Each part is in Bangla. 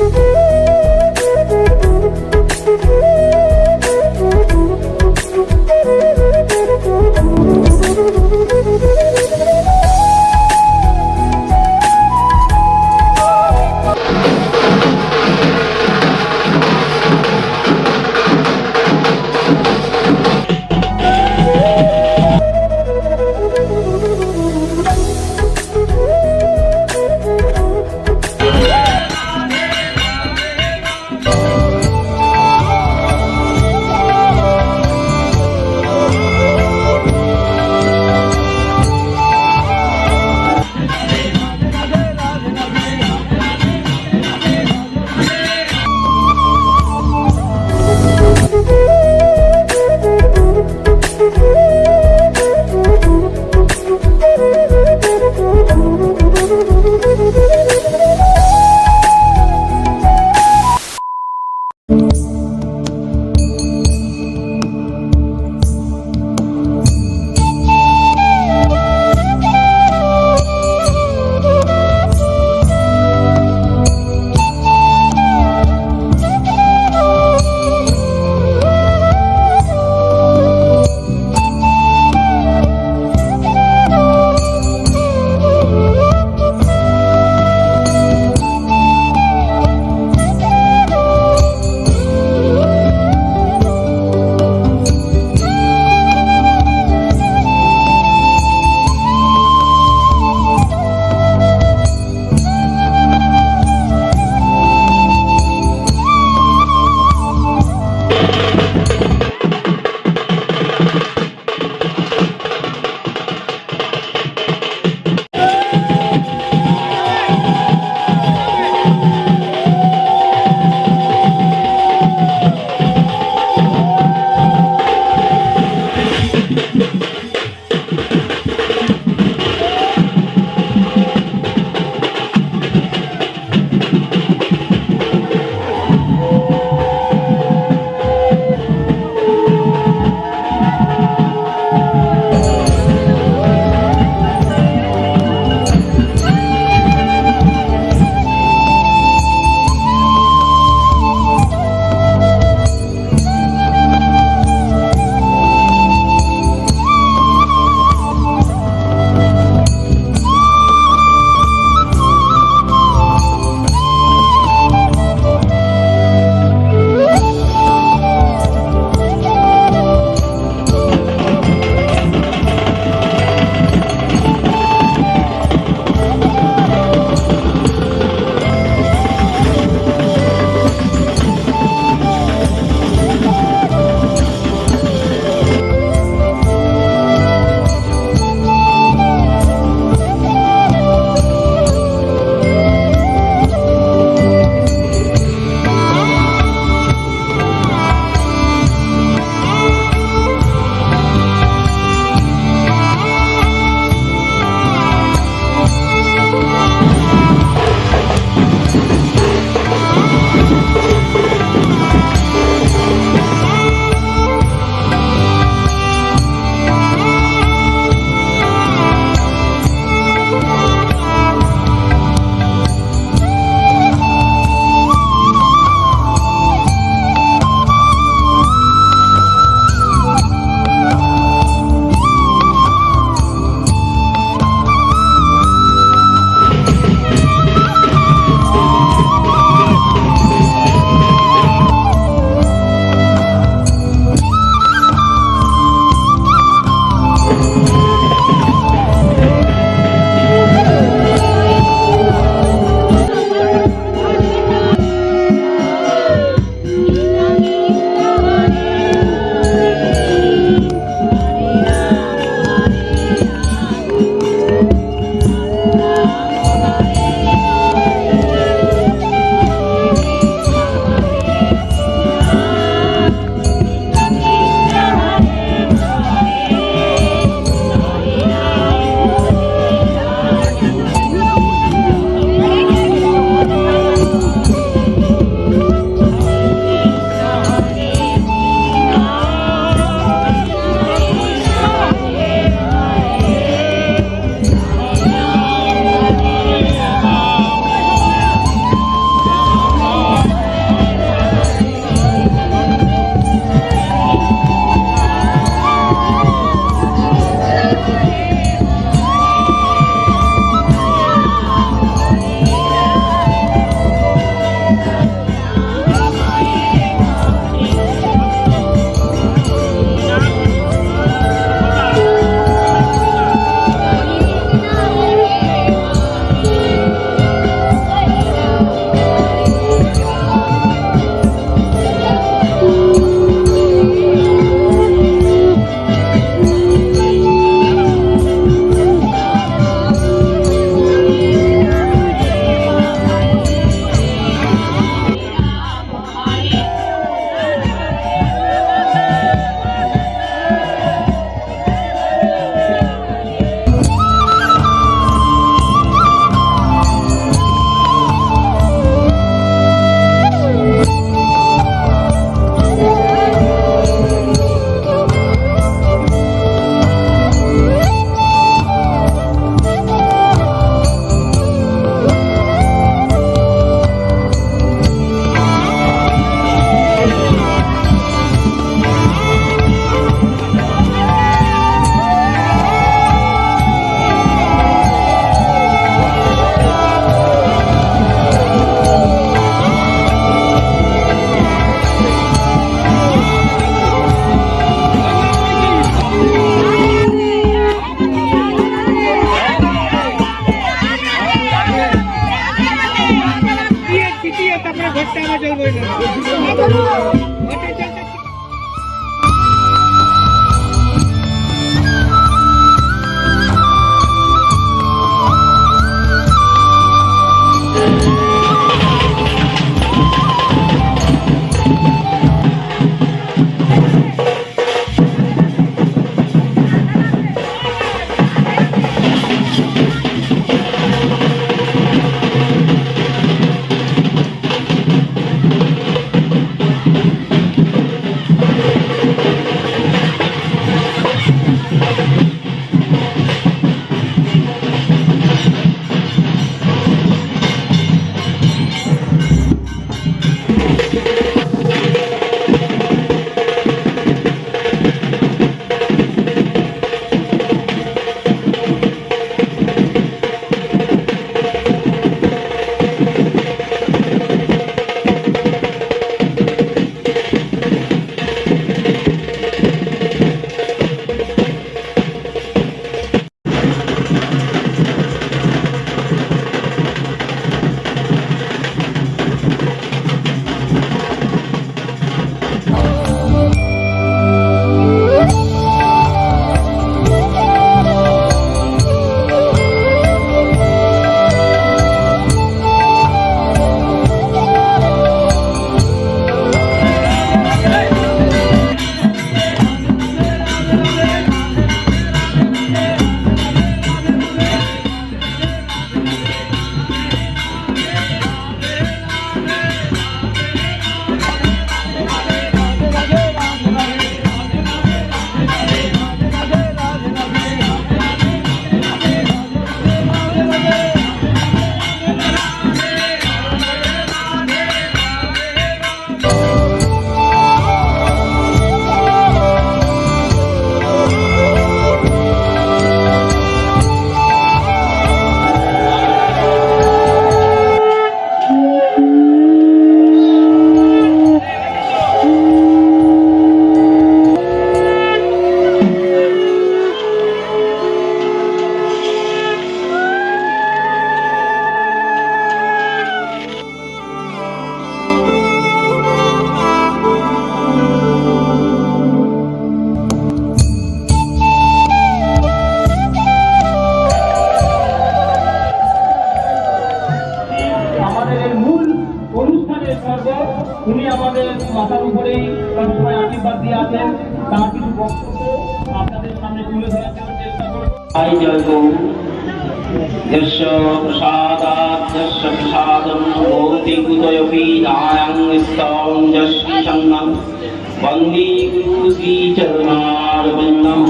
Música 来条路 আছেন তার কিছু বক্তব্য আপনাদের সামনে তুলে ধরার জন্য চেষ্টা করব জয় জয় গৌ यस्य प्रसादात् यस्य प्रसादं भवति कुतयपि दायं स्तवं यस्य सन्नं वन्दे गुरु শ্রীচরণারবিন্দম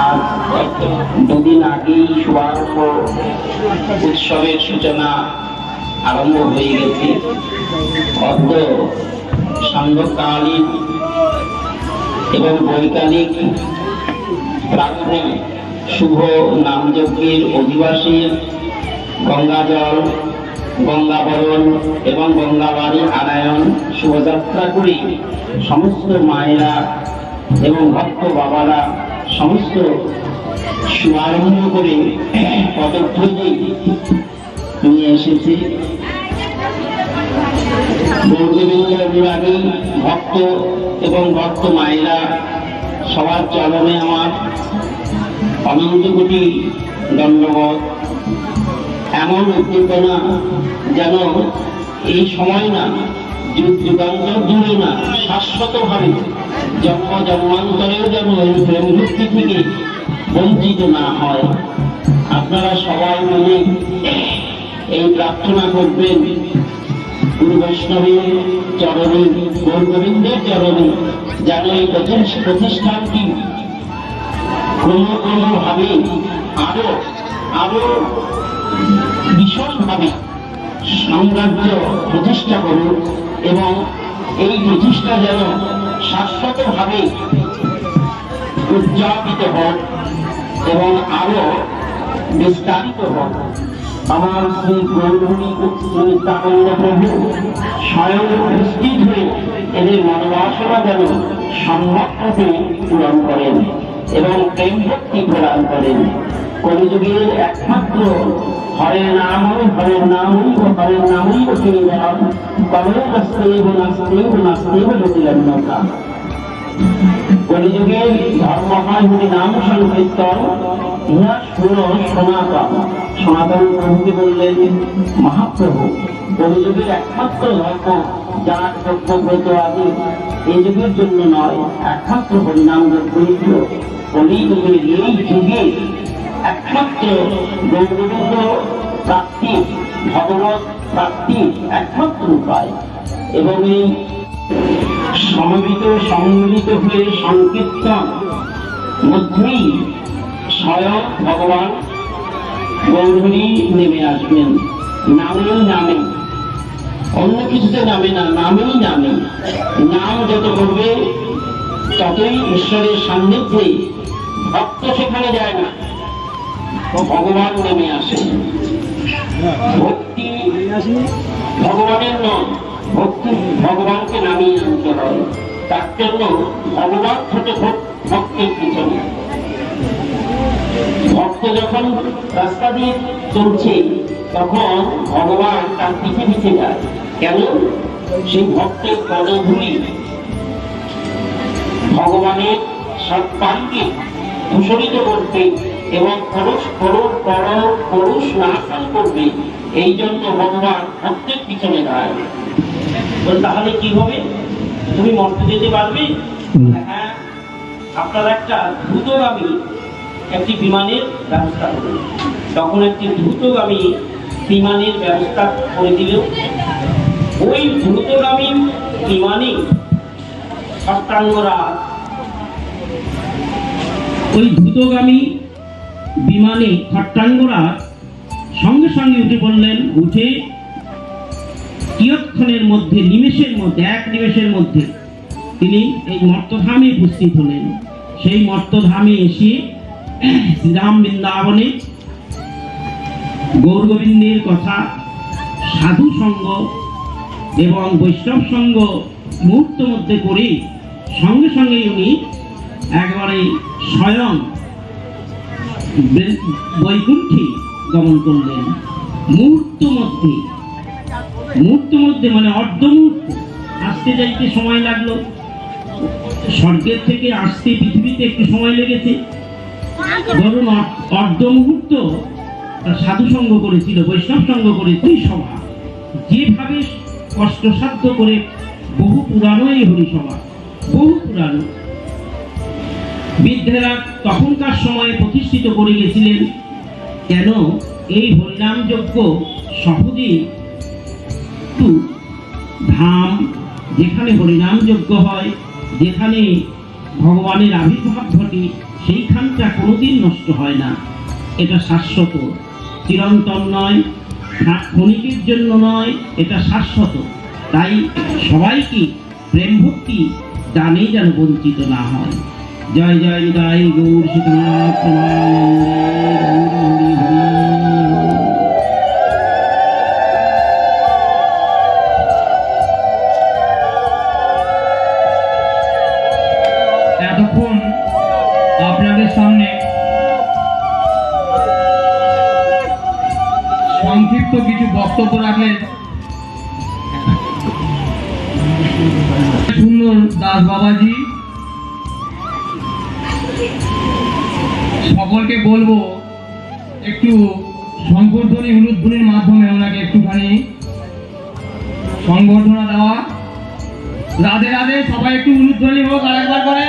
আজ দুদিন আগেই শুভারম্ভ উৎসবের সূচনা আরম্ভ হয়ে গেছে অদ্য সান্ধ্যকালীন এবং বৈকালিক প্রার্থনে শুভ নামযজ্ঞের অধিবাসী, গঙ্গাজল, গঙ্গাবরণ এবং গঙ্গাবাড়ি আনায়ন শুভযাত্রা করে। সমস্ত মায়েরা এবং ভক্ত বাবারা সমস্ত শুভারম্ভ করে পদধ্বনি নিয়ে এসেছে। গৌরবীন্দ্র বিভাগে ভক্ত এবং ভক্ত মায়েরা সবার চরণে আমার অনন্ত কোটি দণ্ডবোধ এমন উদ্দীপনা যেন এই সময় না, যুগ যুগান্তর ধরে না, শাশ্বতভাবে জন্ম জন্মান্তরেও যেন এই প্রেম ভক্তি থেকে বঞ্চিত না হয়। আপনারা সবাই মিলে এই প্রার্থনা করবেন। গুরু বৈষ্ণবের চরণে, গৌর গোবিন্দের চরণে যেন এই প্রতিষ্ঠানটি কোনো কোনো ভাবে আরও আরও ভীষণভাবে সাম্রাজ্য প্রতিষ্ঠা করুন এবং এই প্রতিষ্ঠা যেন শাশ্বতভাবে উদযাপিত হোক এবং আরও বিস্তারিত হোক। আমার তাকল্য প্রভু, স্বয়ং হয়ে এদের মনোবাসনা যেন পূরণ করেন এবং ভক্তি প্রদান করেন। কলিযুগের একমাত্র হরের হরের নাম হরের নামই তিনি কবে নাস্তেব নাস্তেব নাস্তেব কলিযুগের ধর্ম হয় নাম সংকীর্তন, ইহা শুনো সনাতন। সনাতন প্রভুকে বললেন, মহাপ্রভু একমাত্র যার এই যুগের জন্য নয়, একমাত্র হরিনাম এই যুগে একমাত্র প্রাপ্তি, ভগবত প্রাপ্তি একমাত্র উপায়। এবং এই সমবেত, সম্মিলিত হয়ে সংকীর্তন, মধ্যেই স্বয়ং ভগবান গৌরী নেমে আসবেন। নামেই নামে। অন্য কিছুতে নামে না নামেই নামে। নাম যত করবে ততই ঈশ্বরের সান্নিধ্যে ভক্ত সেখানে যায় না। ভগবান নেমে আসে। ভক্তি ভগবানের নয়, ভক্তি ভগবানকে নামিয়ে আনতে হয়। তার জন্য ভগবান ছোট ভক্তের পিছনে। ভক্ত যখন রাস্তা দিয়ে চলছে তখন ভগবান তার পিছে পিছে যায়। কেন? সেই ভক্তের পদধূলি। ভগবানের সৎপালকে ভূষণিত করবে এবং পরশ পরশ পর পরশ নাশন করবে এই জন্য ভগবান ভক্তের পিছনে দাঁড়ায় তাহলে কি হবে? তুমি মর্তে যেতে পারবে? হ্যাঁ আপনার একটা দ্রুতগামী একটি বিমানের ব্যবস্থা করবে তখন একটি দ্রুতগামী বিমানের ব্যবস্থা করে দিল ওই দ্রুতগামী বিমানে সপ্তাঙ্গরা ওই দ্রুতগামী বিমানে খট্টাঙ্গরা সঙ্গে সঙ্গে উঠে পড়লেন, উঠে কিয়ৎক্ষণের মধ্যে, নিমেষের মধ্যে, এক নিমেষের মধ্যে তিনি এই মর্তধামে উপস্থিত হলেন। সেই মর্তধামে এসে শ্রীরাম বৃন্দাবনে গৌর গোবিন্দের কথা, সাধু সঙ্গ এবং বৈষ্ণব সঙ্গ মুহূর্ত মধ্যে করে সঙ্গে সঙ্গে উনি একবারে স্বয়ং বৈকুণ্ঠে গমন করলেন। মুহূর্ত মধ্যে মুহূর্ত মধ্যে মানে অর্ধ মুহূর্ত। আসতে যাইতে সময় লাগল। স্বর্গের থেকে আসতে পৃথিবীতে একটু সময় লেগেছে। ধরুন অর- অর্ধ মুহূর্ত সাধু সঙ্গ করেছিল, বৈষ্ণব সঙ্গ করেছিল এই সভা যেভাবে কষ্টসাধ্য করে বহু পুরানো এই হরিসভা, বহু পুরানো বৃদ্ধেরা তখনকার সময়ে প্রতিষ্ঠিত করে গেছিলেন, কেন এই হরিনাম যজ্ঞ সহজে একটু ধাম, যেখানে হরিনাম যজ্ঞ হয়, যেখানে ভগবানের আবির্ভাব ঘটে সেইখানটা কোনোদিন নষ্ট হয় না। এটা শাশ্বত। চিরন্তন নয় ক্ষণিকের জন্য নয়, এটা শাশ্বত। তাই সবাইকে প্রেম ভক্তি দানে যেন বঞ্চিত না হয়। জয় জয় নিতাই গৌর সীতানাথ বলব, একটু সংবর্ধনী উলুধ্বনির মাধ্যমে ওনাকে একটুখানি সংবর্ধনা দেওয়া। রাধে রাধে, সবাই একটু উলুধ্বনি হোক আরেকবার করে।